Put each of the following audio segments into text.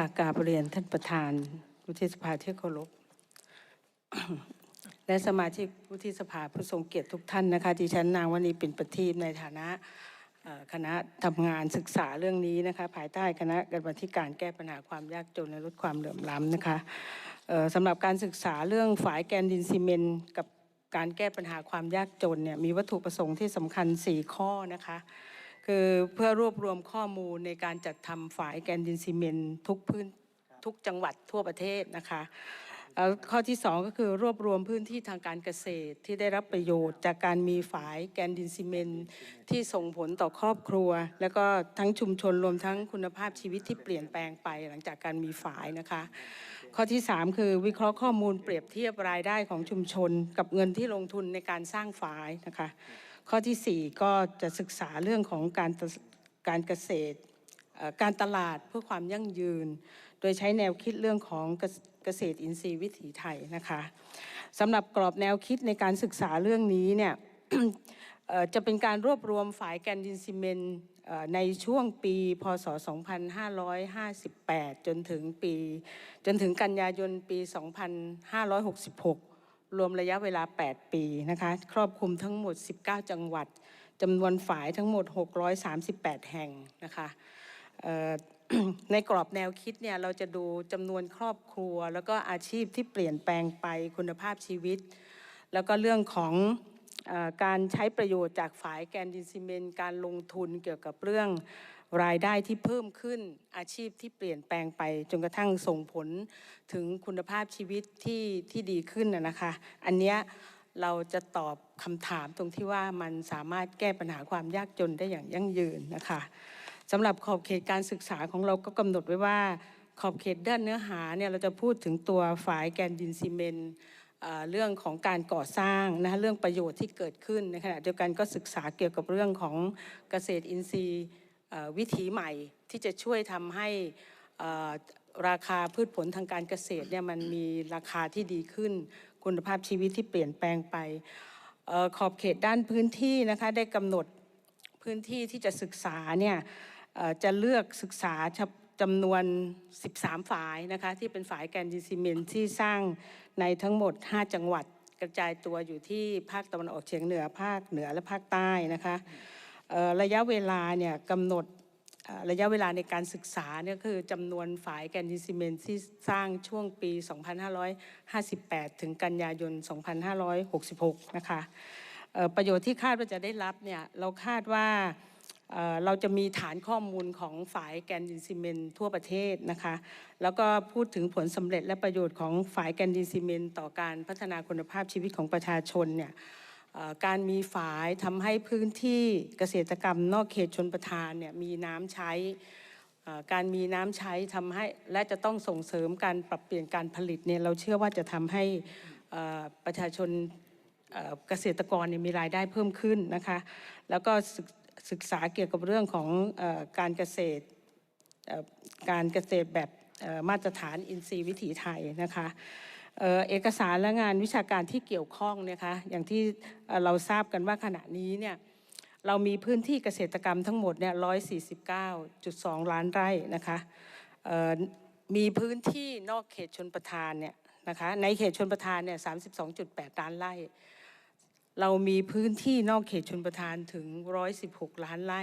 ค่ะกาบเรียนท่านประธานวุฒิสภาที่เคารพและสมาชิกวุฒิสภาผู้ทรงเกียรติทุกท่านนะคะดิฉันนางวณีเปิ่นประทีปในฐานะคณะทำงานศึกษาเรื่องนี้นะคะ ภายใต้คณะกรรมการแก้ปัญหาความยากจนและลดความเหลื่อมล้ำนะคะสำหรับการศึกษาเรื่องฝายแกนดินซีเมนต์กับการแก้ปัญหาความยากจนเนี่ยมีวัตถุประสงค์ที่สำคัญ 4 ข้อนะคะ คือเพื่อรวบรวมข้อมูลในการจัดทำฝายแกนดินซีเมนต์ทุกพื้นทุกจังหวัดทั่วประเทศนะคะเอ่อข้อที่ 2 ก็คือรวบรวมพื้นที่ทางการเกษตรที่ได้รับประโยชน์จากการมีฝายแกนดินซีเมนต์ที่ส่งผลต่อครอบครัว แล้วก็ทั้งชุมชนรวมทั้งคุณภาพชีวิตที่เปลี่ยนแปลงไปหลังจากการมีฝายนะคะ ข้อที่ 3 คือวิเคราะห์ข้อมูลเปรียบเทียบรายได้ของชุมชน กับเงินที่ลงทุนในการสร้างฝายนะคะ ข้อทีสี่ 4 ก็จะศึกษาเรื่องของการการเกษตรการตลาดเพื่อความยั่งยืน โดยใช้แนวคิดเรื่องของเกษตรอินทรีย์วิถีไทยนะคะสำหรับกรอบแนวคิดในการศึกษาเรื่องนี้เนี่ยจะเป็นการรวบรวมฝ่ายแกนดินซีเมนในช่วงปี พศ 2558 จนถึงปี จนถึงกันยายนปี 2566 รวมระยะเวลา 8 ปีนะคะ ครอบคลุมทั้งหมด 19 จังหวัดจำนวนฝายทั้งหมด 638 แห่งนะคะในกรอบแนวคิดเนี่ยเราจะดูจำนวนครอบครัว แล้วก็อาชีพที่เปลี่ยนแปลงไปคุณภาพชีวิต แล้วก็เรื่องของอการใช้ประโยชน์จากฝายแกนดินซีเมนต์การลงทุนเกี่ยวกับเรื่อง รายได้ที่เพิ่มขึ้นอาชีพที่เปลี่ยนแปลงไป จนกระทั่งส่งผลถึงคุณภาพชีวิตที่ที่ดีขึ้นนะคะ อันเนี้ยเราจะตอบคำถามตรงที่ว่ามันสามารถแก้ปัญหาความยากจนได้อย่างยั่งยืนนะคะสำหรับขอบเขตการศึกษาของเราก็กำหนดไว้ว่าขอบเขตด้านเนื้อหาเนี่ยเราจะพูดถึงตัวฝายแกนดินซีเมนต์เรื่องของการก่อสร้างนะคะเรื่องประโยชน์ที่เกิดขึ้นในขณะเดียวกันก็ศึกษาเกี่ยวกับเรื่องของเกษตรอินทรีย์ วิถีใหม่ที่จะช่วยทำให้ราคาพืชผลทางการเกษตรเนี่ยมันมีราคาที่ดีขึ้น คุณภาพชีวิตที่เปลี่ยนแปลงไปออขอบเขตด้านพื้นที่นะคะได้กำหนดพื้นที่ที่จะศึกษาเนี่ยจะเลือกศึกษาจำนวน 13 ฝ่ายนะคะที่เป็นฝ่ายแกนดินซีเมนที่สร้างในทั้งหมด 5 จังหวัดกระจายตัวอยู่ที่ภาคตะวันออกเฉียงเหนือภาคเหนือและภาคใต้นะคะ ระยะเวลาเนี่ยกำหนดระยะเวลาในการศึกษาเนี่ยคือจำนวนฝายแกนดิซีเมนต์ที่สร้างช่วงปี 2558 ถึงกันยายน 2566 นะคะประโยชน์ที่คาดว่าจะได้รับเนี่ยเราคาดว่าเราจะมีฐานข้อมูลของฝายแกนดินซีเมนต์ทั่วประเทศนะคะ แล้วก็พูดถึงผลสำเร็จและประโยชน์ของฝายแกนดินซีเมนต์ต่อการพัฒนาคุณภาพชีวิตของประชาชนเนี่ย การมีฝายทำให้พื้นที่เกษตรกรรมนอกเขตชนประทานเนี่ยมีน้ำใช้การมีน้ำใช้ทำให้และจะต้องส่งเสริมการปรับเปลี่ยนการผลิตเนี่ยเราเชื่อว่าจะทำให้ประชาชนเกษตรกรเนี่ยมีรายได้เพิ่มขึ้นนะคะแล้วก็ศึกษาเกี่ยวกับเรื่องของอการเกษตรการเกษตรแบบมาตรฐานอินทรีย์วิถีไทยนะคะ เอกสารและงานวิชาการที่เกี่ยวข้องนยคะอย่างที่เราทราบกันว่าขณะนี้เนี่ยเรามีพื้นที่เกษตรกรรมทั้งหมดเนี่ย149.2 ล้านไร่นะคะมีพื้นที่นอกเขตชนประทานเนี่ยนะคะในเขตชนประทานเนี่ย32.8 ล้านไร่ เรามีพื้นที่นอกเขตชนประทานถึง 116 ล้านไร่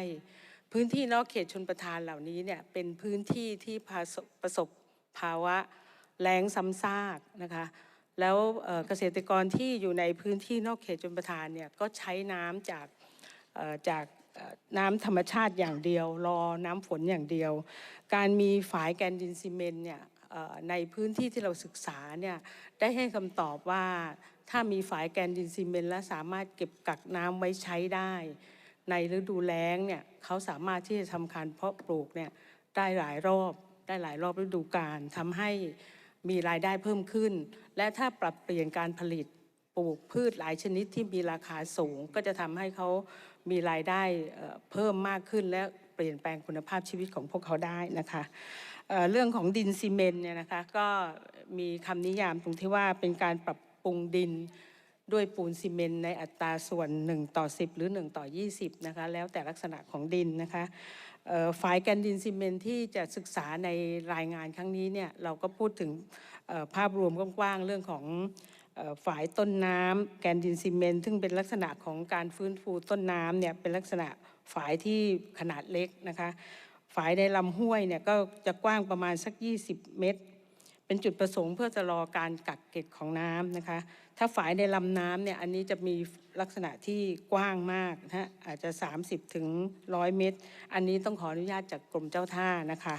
พื้นที่นอกเขตชนประทานเหล่านี้เนี่ยเป็นพื้นที่ที่ประสบประสบภาวะ แล้งซ้ำซากนะคะ แล้วเกษตรกรที่อยู่ในพื้นที่นอกเขตชนประทานเนี่ยก็ใช้น้ำจากจากน้ำธรรมชาติอย่างเดียว รอน้ำฝนอย่างเดียว การมีฝายแกนดินซีเมนต์เนี่ยในพื้นที่ที่เราศึกษาเนี่ยได้ให้คำตอบว่าถ้ามีฝายแกนดินซีเมนต์และสามารถเก็บกักน้ำไว้ใช้ได้ ในฤดูแล้งเนี่ยเขาสามารถที่จะทำการเพาะปลูกเนี่ยได้หลายรอบได้หลายรอบฤดูกาลทำให้ มีรายได้เพิ่มขึ้น และถ้าปรับเปลี่ยนการผลิตปลูกพืชหลายชนิดที่มีราคาสูง ก็จะทำให้เขามีรายได้เพิ่มมากขึ้น และเปลี่ยนแปลงคุณภาพชีวิตของพวกเขาได้นะคะเเรื่องของดินซีเมนต์เนี่ยนะคะก็มีคำนิยามตรงที่ว่าเป็นการปรับปรุงดินด้วยปูนซีเมนต์ในอัตราส่วน 1 ต่อ 10 หรือ 1 ต่อ 20นะคะแล้วแต่ลักษณะของดินนะคะ ฝายแกนดินซีเมนต์ที่จะศึกษาในรายงานครั้งนี้เนี่ยเราก็พูดถึงภาพรวมกว้างๆเรื่องของฝายต้นน้ำแกนดินซีเมนต์ซึ่งเป็นลักษณะของการฟื้นฟูต้นน้ำเนี่ยเป็นลักษณะฝายที่ขนาดเล็กนะคะฝายในลำห้วยเนี่ยก็จะกว้างประมาณสัก 20 เมตร เป็นจุดประสงค์เพื่อจะรอการกักเก็บของน้ำนะคะ ถ้าฝายในลำน้ำเนี่ยอันนี้จะมีลักษณะที่กว้างมากนะฮะอาจจะ 30 ถึง 100 เมตร อันนี้ต้องขออนุญาตจากกรมเจ้าท่านะคะ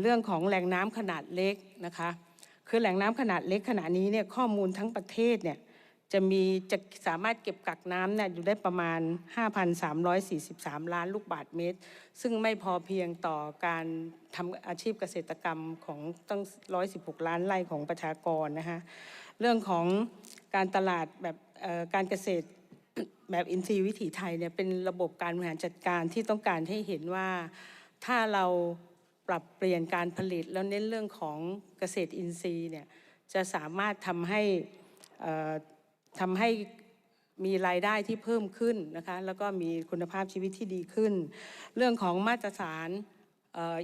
เรื่องของแหล่งน้ำขนาดเล็กนะคะ คือแหล่งน้ำขนาดเล็กขณะนี้เนี่ยข้อมูลทั้งประเทศเนี่ย จะมีจะสามารถเก็บกักน้ำเนี่ยอยู่ได้ประมาณ 5,343 ล้านลูกบาศก์เมตร ซึ่งไม่พอเพียงต่อการทำอาชีพเกษตรกรรมของตั้ง 116 ล้านไร่ของประชากรนะคะเรื่องของการตลาดแบบการเกษตรแบบอินทรีย์วิถีไทยเนี่ยเป็นระบบการบริหารจัดการที่ต้องการให้เห็นว่าถ้าเราปรับเปลี่ยนการผลิตแล้วเน้นเรื่องของเกษตรอินทรีย์เนี่ยจะสามารถทำให้อ่อ ทำให้มีรายได้ที่เพิ่มขึ้นนะคะแล้วก็มีคุณภาพชีวิตที่ดีขึ้น เรื่องของมาตรฐาน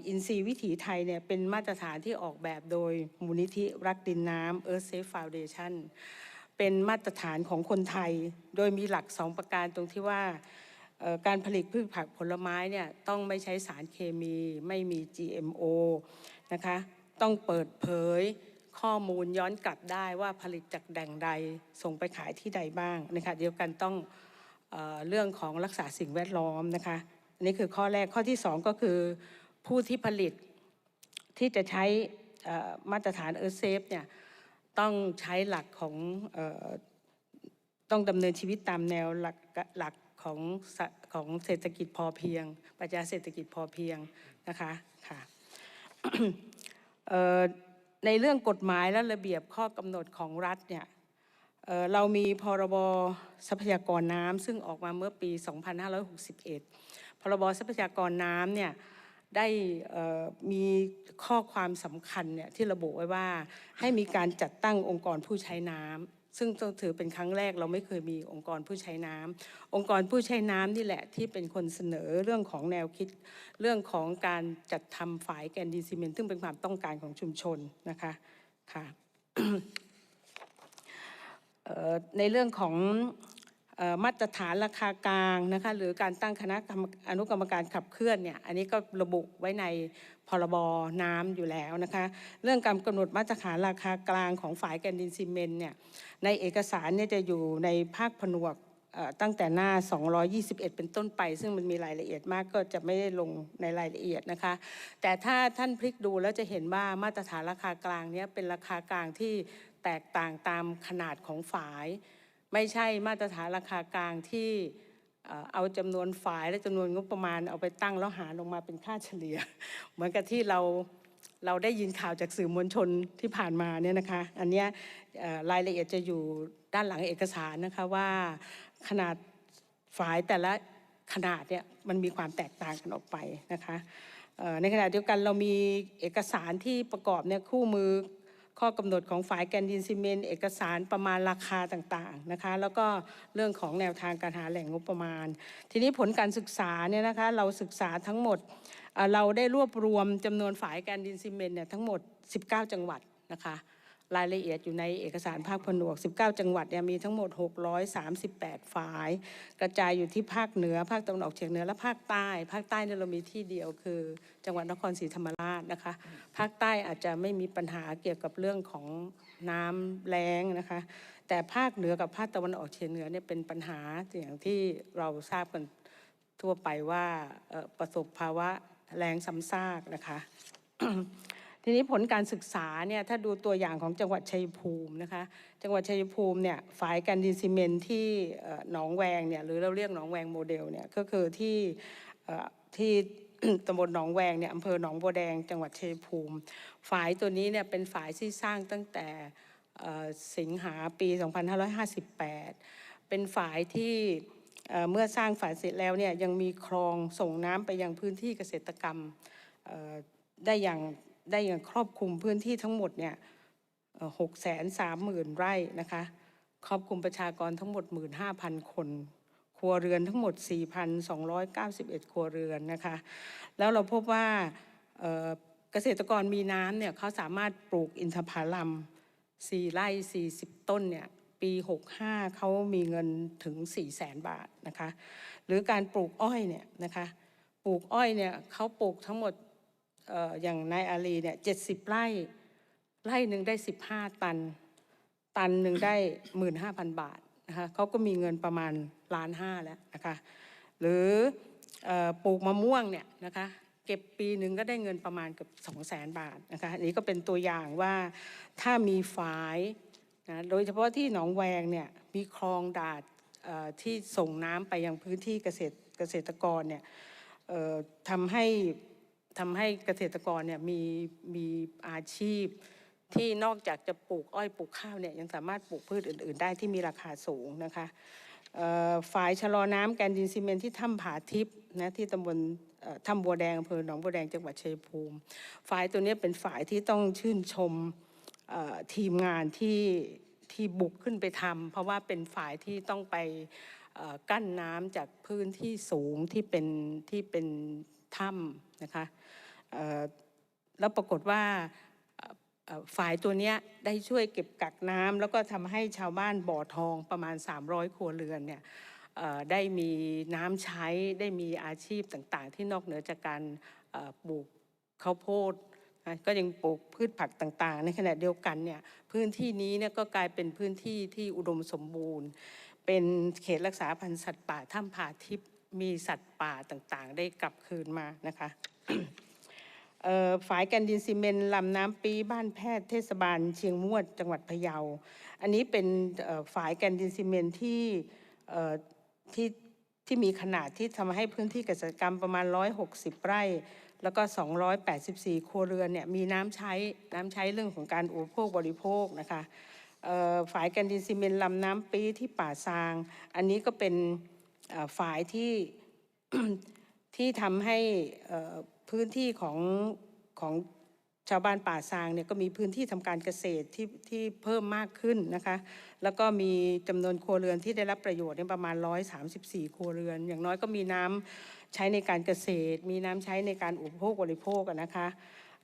อินทรีย์วิถีไทยเนี่ยเป็นมาตรฐานที่ออกแบบโดยมูลนิธิรักดินน้ำ Earth Safe Foundation เป็นมาตรฐานของคนไทย โดยมีหลักสองประการตรงที่ว่าการผลิตพืชผักผลไม้เนี่ยต้องไม่ใช้สารเคมี ไม่มี GMO นะคะ ต้องเปิดเผย ข้อมูลย้อนกลับได้ว่าผลิตจากแหล่งใดส่งไปขายที่ใดบ้างนะคะเดียวกันต้องเออเรื่องของรักษาสิ่งแวดล้อมนะคะอันนี้คือข้อแรกข้อที่สองก็คือผู้ที่ผลิตที่จะใช่มาตรฐานเออเซฟเนี่ยต้องใช้หลักของออต้องดำเนินชีวิตตามแนวหลักหลักของของเศรษฐกิจพอเพียงปรัชญาเศรษฐกิจพอเพียงนะคะค่ะ ในเรื่องกฎหมายและระเบียบข้อกำหนดของรัฐเนี่ยเเรามีพรบทรัพยากรน้ำซึ่งออกมาเมื่อปี 2561 พรบทรัพยากรน้ำเนี่ยได้มีข้อความสำคัญเนี่ยที่ระบุไว้ว่าให้มีการจัดตั้งองค์กรผู้ใช้น้ำ ซึ่งต้องถือเป็นครั้งแรกเราไม่เคยมีองค์กรผู้ใช้น้ำองค์กรผู้ใช้น้ำนี่แหละที่เป็นคนเสนอเรื่องของแนวคิด เรื่องของการจัดทำฝายแกนดีซีเมนต์ซึ่งเป็นความต้องการของชุมชนนะคะค่ะในเรื่องของมาตรฐานราคากลางนะคะหรือการตั้งคณะอนุกรรมการขับเคลื่อนเนี่ยอันนี้ก็ระบุไว้ใน พรบน้ำอยู่แล้วนะคะ เรื่องการกำหนดมาตรฐานราคากลางของฝ่ายแกนดินซีเมนต์เนี่ยในเอกสารเนี่ยจะอยู่ในภาคผนวกตั้งแต่หน้า 221 เป็นต้นไป ซึ่งมันมีรายละเอียดมากก็จะไม่ได้ลงในรายละเอียดนะคะ แต่ถ้าท่านพลิกดูแล้วจะเห็นว่ามาตรฐานราคากลางเนี่ยเป็นราคากลางที่แตกต่างตามขนาดของฝาย ไม่ใช่มาตรฐานราคากลางที่ เอ่อเอาจำนวนฝายและจำนวนงบประมาณเอาไปตั้งแล้วหารลงมาเป็นค่าเฉลี่ย เหมือนกับที่เราเราได้ยินข่าวจากสื่อมวลชนที่ผ่านมาเนี่ยนะคะ อันนี้รายละเอียดจะอยู่ด้านหลังเอกสารนะคะว่าขนาดฝายแต่ละขนาดเนี่ยมันมีความแตกต่างกันออกไปนะคะในขณะเดียวกันเรามีเอกสารที่ประกอบเนี่ยคู่มือ ข้อกำหนดของฝ่ายแกนดินซีเมนต์เอกสารประมาณราคาต่างๆนะคะแล้วก็เรื่องของแนวทางการหาแหล่งงบประมาณ ทีนี้ผลการศึกษาเนี่ยนะคะเราศึกษาทั้งหมดเราได้รวบรวมจำนวนฝ่ายแกนดินซีเมนต์เนี่ยทั้งหมด 19 จังหวัดนะคะ รายละเอียดอยู่ในเอกสารภาคผนวก 19 จังหวัดเนี่ยมีทั้งหมด 638 ฝ่าย กระจายอยู่ที่ภาคเหนือ ภาคตะวันออกเฉียงเหนือและภาคใต้ ภาคใต้เนี่ยเรามีที่เดียวคือ จังหวัดนครศรีธรรมราชนะคะ ภาคใต้อาจจะไม่มีปัญหาเกี่ยวกับเรื่องของน้ำแล้งนะคะ แต่ภาคเหนือกับภาคตะวันออกเฉียงเหนือเนี่ยเป็นปัญหาอย่างที่เราทราบกันทั่วไปว่าประสบภาวะแรงซ้ำซากนะคะ ทีนี้ผลการศึกษาเนี่ยถ้าดูตัวอย่างของจังหวัดชัยภูมินะคะจังหวัดชัยภูมิเนี่ยฝายกันดินซีเมนที่หนองแวงเนี่ยหรือเราเรียกหนองแวงโมเดลเนี่ยก็คือที่ที่ตำบลหนองแวงเนี่ยอำเภอหนองบัวแดงจังหวัดชัยภูมิฝายตัวนี้เนี่ยเป็นฝายที่สร้างตั้งแต่สิงหาปี 2558 เป็นฝายที่เมื่อสร้างฝายเสร็จแล้วเนี่ยยังมีคลองส่งน้ำไปยังพื้นที่เกษตรกรรมได้อย่าง ได้อย่างครอบคลุมพื้นที่ทั้งหมดเนี่ยหกแสนสามหมื่นไร่นะคะ ครอบคลุมประชากรทั้งหมด 15,000 คน ครัวเรือนทั้งหมด 4,291 ครัวเรือนนะคะ แล้วเราพบว่าเเกษตรกรมีน้ำเนี่ยเขาสามารถปลูกอินทผลัม 4 ไร่ 40 ต้นเนี่ยปี 65 เขามีเงินถึง 4 0 0แสนบาทนะคะ หรือการปลูกอ้อยเนี่ยนะคะ ปลูกอ้อยเนี่ยเขาปลูกทั้งหมด อย่างนายอาลีเนี่ย70ไร่ไร่หนึ่งได้15ตัน ตันหนึ่งได้15,000บาทนะคะเขาก็มีเงินประมาณล้านห้าแล้วนะคะหรืออปลูกมะม่วงเนี่ยนะคะเก็บปีหนึ่งก็ได้เงินประมาณเกือบ2 0 0 0 0 0บาทนะคะอันนี้ก็เป็นตัวอย่างว่าถ้ามีฝายนะโดยเฉพาะที่หนองแวงเนี่ยมีคลองดาดที่ส่งน้ำไปยังพื้นที่เกษตรเกษตรกรเนี่ยทำให้ ทำให้เกษตรกรเนี่ยมีมีอาชีพ ที่นอกจากจะปลูกอ้อยปลูกข้าวเนี่ยยังสามารถปลูกพืชอื่น ๆ ได้ที่มีราคาสูงนะคะฝ่ายชะลอน้ำแกนดินซีเมนที่ถ้ำผาทิพย์นะที่ตำบลถ้ำบัวแดงอำเภอหนองบัวแดงจังหวัดชัยภูมิฝ่ายตัวนี้เป็นฝ่ายที่ต้องชื่นชมทีมงานที่ที่บุกขึ้นไปทำเพราะว่าเป็นฝ่ายที่ต้องไปกั้นน้ำจากพื้นที่สูงที่เป็นที่เป็น ถ้ำนะคะแล้วปรากฏว่าฝ่ายตัวนี้ได้ช่วยเก็บกักน้ำแล้วก็ทำให้ชาวบ้านบ่อทองประมาณ 300 ครัวเรือนเนี่ยได้มีน้ำใช้ได้มีอาชีพต่างๆ ที่นอกเหนือจากการปลูกข้าวโพดนะก็ยังปลูกพืชผักต่างๆ ในขณะเดียวกันเนี่ยพื้นที่นี้เนี่ยก็กลายเป็นพื้นที่ที่อุดมสมบูรณ์ เป็นเขตรักษาพันธุ์สัตว์ป่าถ้ำผาทิพย์ มีสัตว์ป่าต่างๆ ได้กลับคืนมานะคะเอ่อฝายกันดินซีเมนต์ลำน้ำปีบ้านแพทย์เทศบาลเชียงมวดจังหวัดพะเยา อันนี้เป็นเอ่อฝายกันดินซีเมนต์ที่ที่ที่มีขนาดที่ทำให้พื้นที่เกษตรกรรมประมาณ 160 ไร่ แล้วก็ 284 ครัวเรือนเนี่ยมีน้ำใช้น้ำใช้เรื่องของการอุปโภคบริโภคนะคะเอ่อฝายกันดินซีเมนต์ลำน้ำปีที่ป่าซาง อันนี้ก็เป็น ฝ่ายที่ที่ทำให้พื้นที่ของของชาวบ้านป่าซางเนี่ยก็มีพื้นที่ทำการเกษตรที่ที่เพิ่มมากขึ้นนะคะ แล้วก็มีจำนวนครัวเรือนที่ได้รับประโยชน์เนี่ยประมาณ 134 ครัวเรือน อย่างน้อยก็มีน้ำใช้ในการเกษตร มีน้ำใช้ในการอุปโภคบริโภคนะคะ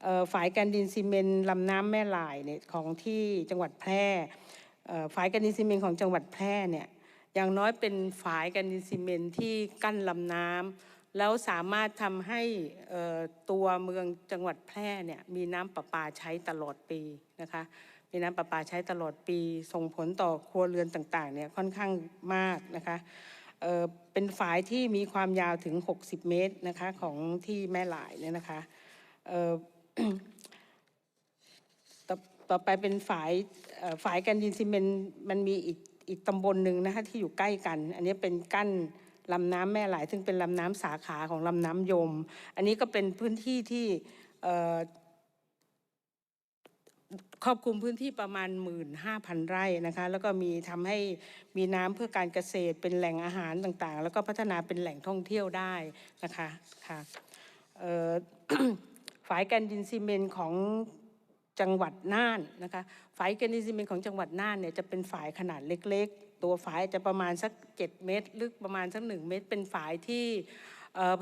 เอ่ายกันดินซีเมนต์ลำน้ำแม่ลายเนี่ยของที่จังหวัดแพร่เอ่ายกันดินซีเมนต์ของจังหวัดแพร่เนี่ย อย่างน้อยเป็นฝายกันดินซีเมนที่กั้นลำน้ำแล้วสามารถทำให้ตัวเมืองจังหวัดแพร่เนี่ยมีน้ำประปาใช้ตลอดปีนะคะมีน้ำประปาใช้ตลอดปี ส่งผลต่อครัวเรือนต่างๆเนี่ยค่อนข้างมากนะคะเเป็นฝายที่มีความยาวถึง 60 เมตรนะคะของที่แม่หลายเนี่ยนะคะต่อต่อไปเป็นฝายฝายกันดินซีเมนมันมีอีก อีกตำบลหนึ่งนะคะที่อยู่ใกล้กัน อันนี้เป็นกั้นลำน้ำแม่หลายซึ่งเป็นลำน้ำสาขาของลำน้ำยม อันนี้ก็เป็นพื้นที่ที่ครอบคลุมพื้นที่ประมาณ 15,000 ไร่นะคะ แล้วก็มีทำให้มีน้ำเพื่อการเกษตรเป็นแหล่งอาหารต่างๆ แล้วก็พัฒนาเป็นแหล่งท่องเที่ยวได้นะคะค่ะฝายกันดินซีเมนต์ของ จังหวัดน่านนะคะฝายกันดินซีเมนของจังหวัดน่านเนี่ยจะเป็นฝายขนาดเล็กๆ ตัวฝายจะประมาณสัก 7 เมตร ลึกประมาณสัก 1 เมตร เป็นฝายที่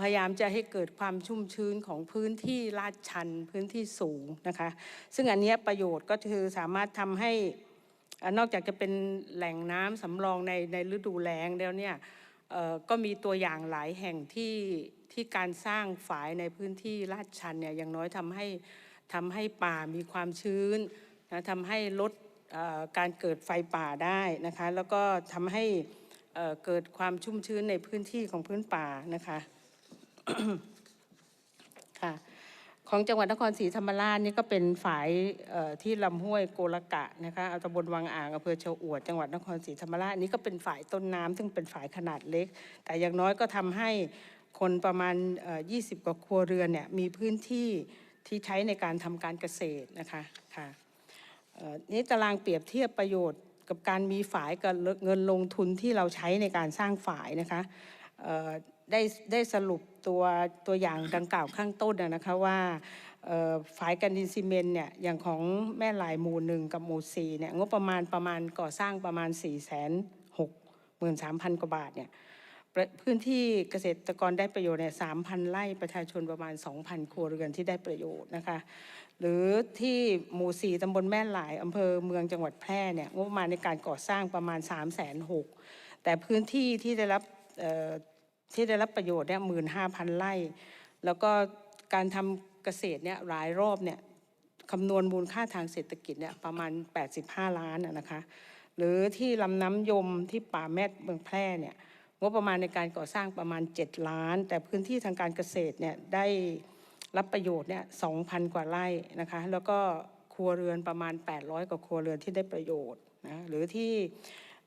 พยายามจะให้เกิดความชุ่มชื้นของพื้นที่ลาดชันพื้นที่สูงนะคะซึ่งอันนี้ประโยชน์ก็คือสามารถทำให้อนอกจากจะเป็นแหล่งน้ำสำรองในในฤดูแล้งแล้วเนี่ยก็มีตัวอย่างหลายแห่งที่ที่การสร้างฝายในพื้นที่ลาดชันเนี่ยอย่างน้อยทำให้ ทำให้ป่ามีความชื้นนะทำให้ลดการเกิดไฟป่าได้นะคะแล้วก็ทำให้เกิดความชุ่มชื้นในพื้นที่ของพื้นป่านะคะค่ะของจังหวัดนครศรีธรรมราชนี่ก็เป็นฝายที่ลำห้วยโกลกะนะคะเอาตำบลวังอ่างอำเภอเชะอวด จังหวัดนครศรีธรรมราชนนี้ก็เป็นฝายต้นน้ำซึ่งเป็นฝายขนาดเล็ก แต่อย่างน้อยก็ทำให้คนประมาณเอ่อ20 กว่าครัวเรือนเนี่ยมีพื้นที่ ที่ใช้ในการทำการเกษตรนะคะค่ะนี่ตารางเปรียบเทียบประโยชน์กับการมีฝายกับเงินลงทุนที่เราใช้ในการสร้างฝายนะคะได้ได้สรุปตัวตัวอย่างดังกล่าวข้างต้นนะคะว่าฝายกันดินซีเมนต์เนี่ยอย่างของแม่หลายหมู่หนึ่งกับหมู่สี่เนี่ยงบประมาณประมาณก่อสร้างประมาณ4ี่แสนหกหมื่นสามพันกว่าบาทเนี่ย พื้นที่เกษตรกรได้ประโยชน์เนี่ยสามพันไร่ประชาชนประมาณ 2,000 ครัวเรือนที่ได้ประโยชน์นะคะ หรือที่หมู่สี่ตำบลแม่หลายอำเภอเมืองจังหวัดแพร่เนี่ยงบประมาณในการก่อสร้างประมาณ3ามแสนหกแต่พื้นที่ที่ได้รับที่ได้รับประโยชน์เนี่ยหมื่นห้าพันไร่ แล้วก็การทำเกษตรเนี่ยรายรอบเนี่ยคำนวณมูลค่าทางเศรษฐกิจเนี่ยประมาณ 85 ล้านนะนะคะ หรือที่ลำน้ำยมที่ป่าแมดเมืองแพร่เนี่ย งบประมาณในการก่อสร้างประมาณ 7 ล้าน แต่พื้นที่ทางการเกษตรเนี่ยได้รับประโยชน์เนี่ย2,000 กว่าไร่นะคะ แล้วก็ครัวเรือนประมาณ 800 กว่าครัวเรือนที่ได้ประโยชน์นะหรือที่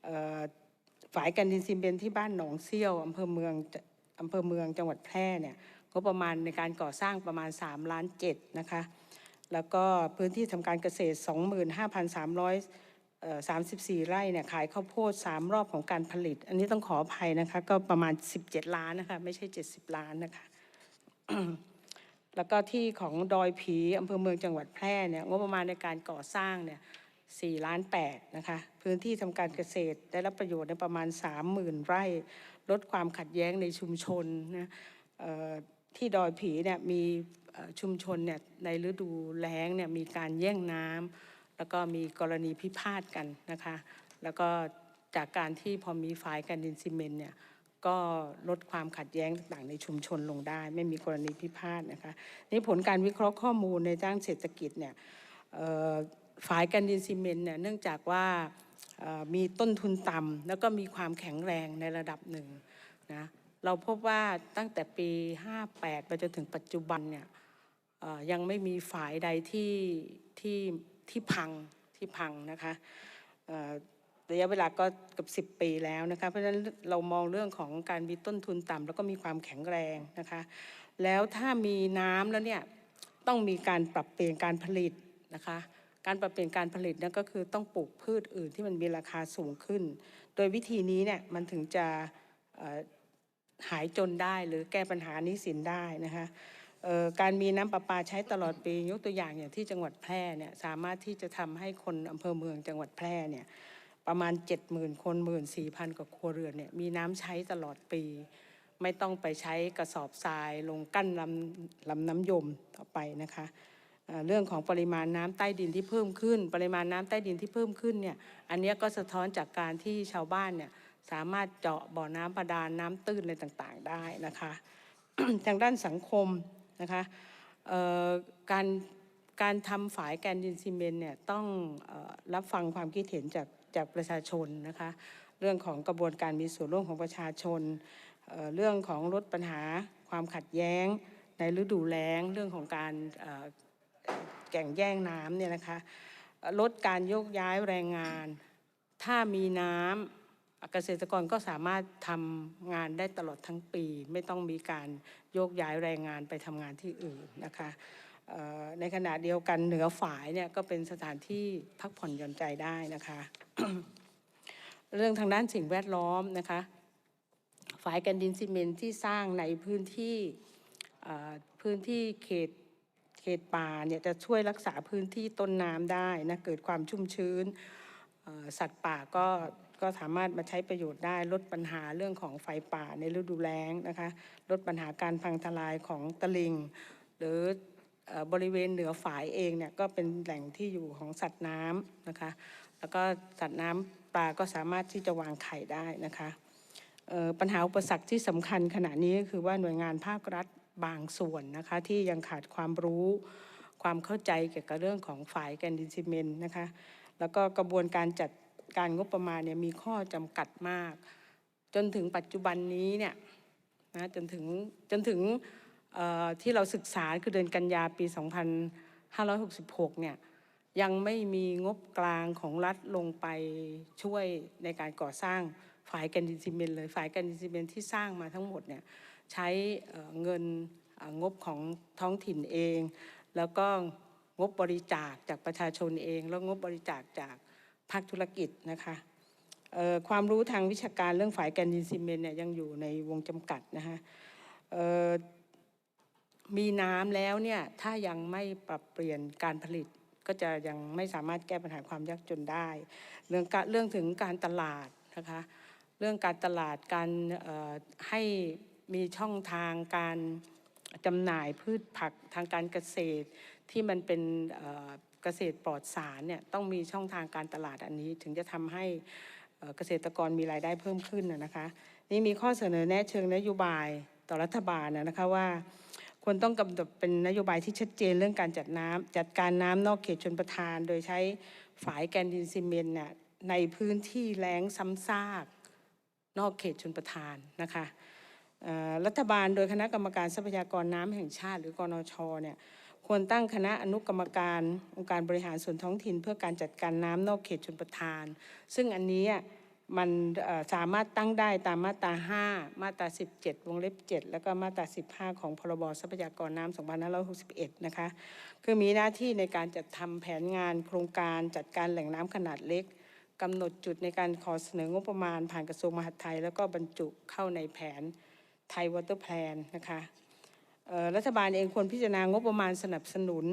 เอ่ายกันดินซีเมนที่บ้านหนองเซี่ยวอำเภอเมืองอำเภอเมืองจังหวัดแพร่เนี่ยงบประมาณในการก่อสร้างประมาณ 3 ล้าน7นะคะ แล้วก็พื้นที่ทำการเกษตร 25,300เอ่อ 34 ไร่เนี่ยขายข้าวโพด 3 รอบของการผลิต อันนี้ต้องขออภัยนะคะก็ประมาณ 17 ล้านนะคะไม่ใช่ 70 ล้านนะคะแล้วก็ที่ของดอยผีอำเภอเมืองจังหวัดแพร่เนี่ยงบประมาณในการก่อสร้างเนี่ย4ล้าน8นะคะพื้นที่ทำการเกษตรได้รับประโยชน์ในประมาณ 30,000 ไร่ ลดความขัดแย้งในชุมชนนะที่ดอยผีเนี่ยมีชุมชนเนี่ยในฤดูแล้งเนี่ยมีการแย่งน้ำ แล้วก็มีกรณีพิพาทกันนะคะ แล้วก็จากการที่พอมีฝายกันดินซีเมนต์เนี่ยก็ลดความขัดแย้งต่างๆในชุมชนลงได้ ไม่มีกรณีพิพาทนะคะนี่ผลการวิเคราะห์ข้อมูลในด้านเศรษฐกิจเนี่ยเอ่อฝายกันดินซีเมนต์เนี่ยเนื่องจากว่ามีต้นทุนต่ำแล้วก็มีความแข็งแรงในระดับหนึ่งนะเราพบว่าตั้งแต่ปี 58 ไปจนถึงปัจจุบันเนี่ยยังไม่มีฝายใดที่ที่ ที่พังที่พังนะคะระยะเวลาก็เกับ10 ปีแล้วนะคะเพราะฉะนั้นเรามองเรื่องของการมีต้นทุนต่ำแล้วก็มีความแข็งแรงนะคะแล้วถ้ามีน้ำแล้วเนี่ยต้องมีการปรับเปลี่ยนการผลิตนะคะการปรับเปลี่ยนการผลิตนั่นก็คือต้องปลูกพืชอื่นที่มันมีราคาสูงขึ้น โดยวิธีนี้เนี่ยมันถึงจะหายจนได้หรือแก้ปัญหาหนี้สินได้นะคะ การมีน้ำประปาใช้ตลอดปียกตัวอย่างอย่างที่จังหวัดแพร่เนี่ยสามารถที่จะทำให้คนอำเภอเมืองจังหวัดแพร่เนี่ยประมาณ 70,000 คน 14,000 กว่าครัวเรือนเนี่ยมีน้ำใช้ตลอดปี ไม่ต้องไปใช้กระสอบทรายลงกั้นลำลำน้ำยมต่อไปนะคะเรื่องของปริมาณน้ำใต้ดินที่เพิ่มขึ้น ปริมาณน้ำใต้ดินที่เพิ่มขึ้นเนี่ยอันนี้ก็สะท้อนจากการที่ชาวบ้านเนี่ยสามารถเจาะบ่อน้ำบาดาลน้ำตื้นอะไรต่างๆ ได้นะคะ ทางด้านสังคม นะคะการการทำฝายแกนดินซีเมนต์เนี่ยต้องออรับฟังความคิดเห็นจากจากประชาชนนะคะเรื่องของกระบวนการมีส่วนร่วมของประชาชนเเรื่องของลดปัญหาความขัดแย้ง ในฤดูแล้งเรื่องของการแก่งแย่งน้ำเนี่ยนะคะลดการโยกย้ายแรงงาน ถ้ามีน้ำ เกษตรกรก็สามารถทำงานได้ตลอดทั้งปี ไม่ต้องมีการโยกย้ายแรงงานไปทำงานที่อื่นนะคะในขณะเดียวกันเหนือฝายเนี่ยก็เป็นสถานที่พักผ่อนหย่อนใจได้นะคะ เรื่องทางด้านสิ่งแวดล้อมนะคะฝายกันดินซีเมนต์ที่สร้างในพื้นที่พื้นที่เขตเขตป่าเนี่ยจะช่วยรักษาพื้นที่ต้นน้ำได้นะเกิดความชุ่มชื้นสัตว์ป่าก็ ก็สามารถมาใช้ประโยชน์ได้ลดปัญหาเรื่องของไฟป่าในฤดูแล้งนะคะลดปัญหาการพังทลายของตลิง หรือบริเวณเหนือฝายเองเนี่ยก็เป็นแหล่งที่อยู่ของสัตว์น้ำนะคะแล้วก็สัตว์น้ำปลาก็สามารถที่จะวางไข่ได้นะคะปัญหาอุปสรรคที่สำคัญขณะนี้ก็คือว่าหน่วยงานภาครัฐบางส่วนนะคะที่ยังขาดความรู้ความเข้าใจเกี่ยวกับเรื่องของฝ่ายแกนดินซีเมนต์นะคะแล้วก็กระบวนการจัด การงบประมาณเนี่ยมีข้อจำกัดมาก จนถึงปัจจุบันนี้เนี่ยนะจนถึงจนถึงที่เราศึกษาคือเดือนกันยาปี 2566 เนี่ยยังไม่มีงบกลางของรัฐลงไปช่วยในการก่อสร้างฝ่ายแกันดินซีเมนเลยฝ่ายแกันดินซีเมนที่สร้างมาทั้งหมดเนี่ยใช้เเงินงบของท้องถิ่นเอง แล้วก็งบบริจาคจากประชาชนเอง แล้วงบบริจาคจาก ภาคธุรกิจนะคะความรู้ทางวิชาการเรื่องฝ่ายแกนดินซีเมนต์เนี่ยยังอยู่ในวงจำกัดนะคะมีน้ำแล้วเนี่ยถ้ายังไม่ปรับเปลี่ยนการผลิตก็จะยังไม่สามารถแก้ปัญหาความยากจนได้ เรื่องการเรื่องถึงการตลาดนะคะเรื่องการตลาดการให้มีช่องทางการจำหน่ายพืชผักทางการเกษตรที่มันเป็น เกษตรปลอดสารเนี่ยต้องมีช่องทางการตลาดอันนี้ ถึงจะทำให้เกษตรกรมีรายได้เพิ่มขึ้นนะคะ นี่มีข้อเสนอแนะเชิงนโยบายต่อรัฐบาลนะคะว่าควรต้องกำหนดเป็นนโยบายที่ชัดเจนเรื่องการจัดน้ำจัดการน้ำนอกเขตชนประทาน โดยใช้ฝายแกนดินซีเมนต์เนี่ยในพื้นที่แล้งซ้ำซากนอกเขตชนประทานนะคะรัฐบาลโดยคณะกรรมการทรัพยากรน้ำแห่งชาติ หรือกนชเนี่ย ควรตั้งคณะอนุกรรมการองค์การบริหารส่วนท้องถิ่น เพื่อการจัดการน้ำนอกเขตชนประทาน ซึ่งอันนี้มันสามารถตั้งได้ตามมาตรา 5 มาตรา 17 วงเล็บ 7 แล้วก็มาตรา 15 ของพรบทรัพยากรน้ำ2561 นะคะ คือมีหน้าที่ในการจัดทำแผนงานโครงการจัดการแหล่งน้ำขนาดเล็กกำหนดจุดในการขอเสนองบประมาณผ่านกระทรวงมหาดไทย แล้วก็บรรจุเข้าในแผนไทยวอเตอร์แพลนนะคะ รัฐบาลเองควรพิจารณางบประมาณสนับสนุน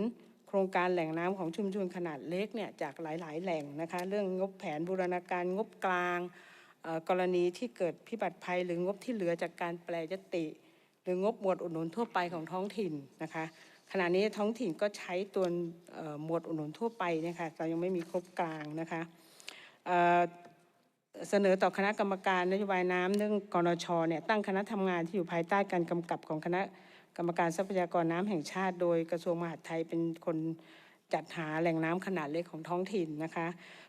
โครงการแหล่งน้ำของชุมชนขนาดเล็กเนี่ยจากหลาย ๆ แหล่งนะคะ เรื่องงบแผนบูรณาการงบกลางกรณีที่เกิดพิบัติภัย หรืองบที่เหลือจากการแปลยติ หรืองบหมวดอุดหนุนทั่วไปของท้องถิ่นนะคะ ขณะนี้ท้องถิ่นก็ใช้ตัวหมวดอุดหนุนทั่วไปเนะคะเรายังไม่มีครบกลางนะคะเเสนอต่อคณะกรรมการนโยบายน้ำเรื่องกนชเนี่ยตั้งคณะทำงานที่อยู่ภายใต้การกำกับของคณะ กรรมการทรัพยากรน้ำแห่งชาติ โดยกระทรวงมหาดไทยเป็นคนจัดหาแหล่งน้ำขนาดเล็กของท้องถิ่นนะคะ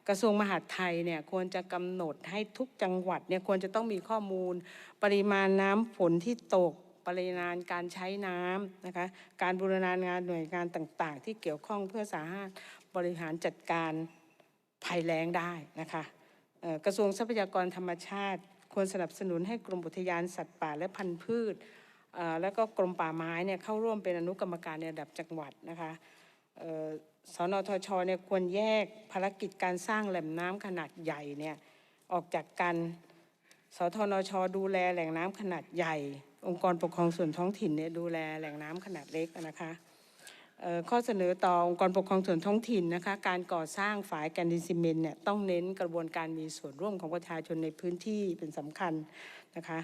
กระทรวงมหาดไทยเนี่ยควรจะกำหนดให้ทุกจังหวัดเนี่ยควรจะต้องมีข้อมูล ปริมาณน้ำฝนที่ตกปริมาณการใช้น้ำนะคะ การบูรณาการงานหน่วยงานต่างๆ ที่เกี่ยวข้องเพื่อสามารถบริหารจัดการภัยแล้งได้นะคะกระทรวงทรัพยากรธรรมชาติ ควรสนับสนุนให้กรมอุทยานสัตว์ป่าและพันธุ์พืช แล้วก็กรมป่าไม้เนี่ยเข้าร่วมเป็นอนุกรรมการในระดับจังหวัดนะคะเอ่อสนทชเนี่ยควรแยกภารกิจการสร้างแหล่งน้ำขนาดใหญ่เนี่ยออกจากกันสทนช ดูแลแหล่งน้ำขนาดใหญ่ องค์กรปกครองส่วนท้องถิ่นเนี่ยดูแลแหล่งน้ำขนาดเล็กนะคะข้อเสนอต่อองค์กรปกครองส่วนท้องถิ่นนะคะการก่อสร้างฝายแกนดินซีเมนต์เนี่ยต้องเน้นกระบวนการมีส่วนร่วมของประชาชนในพื้นที่เป็นสำคัญนะคะ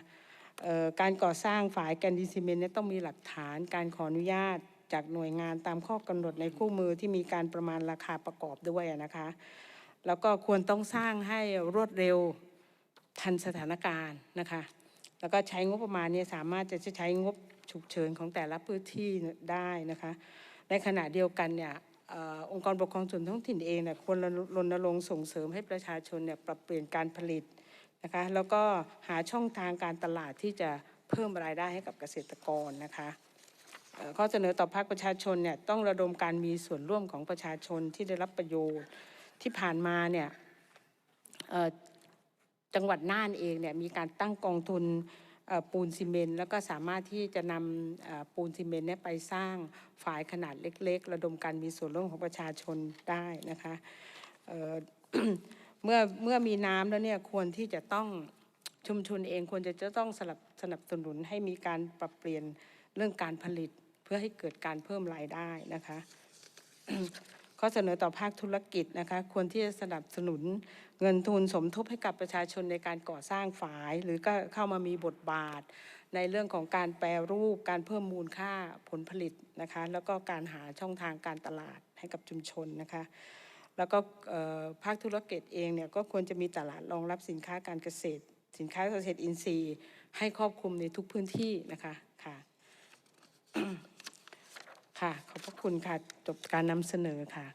การก่อสร้างฝายแกนดินซีเมนต์นี่ยต้องมีหลักฐานการขออนุญาตจากหน่วยงานตามข้อกำหนดในคู่มือที่มีการประมาณราคาประกอบด้วยนะคะ แล้วก็ควรต้องสร้างให้รวดเร็วทันสถานการณ์นะคะ แล้วก็ใช้งบประมาณนี้สามารถจะใช้งบฉุกเฉินของแต่ละพื้นที่ได้นะคะ ในขณะเดียวกันเนี่ยอองค์กรปกครองส่วนท้องถิ่นเองเนี่ยควรรณรงค์ส่งเสริมให้ประชาชนเนี่ยปรับเปลี่ยนการผลิต นะคะแล้วก็หาช่องทางการตลาดที่จะเพิ่มรายได้ให้กับเกษตรกรนะคะข้อเสนอต่อภาคประชาชนเนี่ยต้องระดมการมีส่วนร่วมของประชาชนที่ได้รับประโยชน์ที่ผ่านมาเนี่ยจังหวัดน่านเองเนี่ยมีการตั้งกองทุนปูนซีเมนต์แล้วก็สามารถที่จะนำปูนซีเมนต์เนี่ยไปสร้างฝายขนาดเล็ก ๆ ระดมการมีส่วนร่วมของประชาชนได้นะคะ เมื่อเมื่อมีน้ำแล้วเนี่ยควรที่จะต้องชุมชนเองควรจะจะต้องสนับสนับสนุนให้มีการปรับเปลี่ยนเรื่องการผลิตเพื่อให้เกิดการเพิ่มรายได้นะคะข้อเสนอต่อภาคธุรกิจนะคะควรที่จะสนับสนุนเงินทุนสมทบให้กับประชาชนในการก่อสร้างฝาย หรือก็เข้ามามีบทบาท ในเรื่องของการแปรรูปการเพิ่มมูลค่าผลผลิตนะคะแล้วก็การหาช่องทางการตลาดให้กับชุมชนนะคะ แล้วก็ภาคธุรกิจเองเนี่ยก็ควรจะมีตลาดรองรับสินค้าการเกษตร สินค้าเกษตรอินทรีย์ ให้ครอบคลุมในทุกพื้นที่นะคะค่ะค่ะขอบพระคุณค่ะจบการนำเสนอค่ะ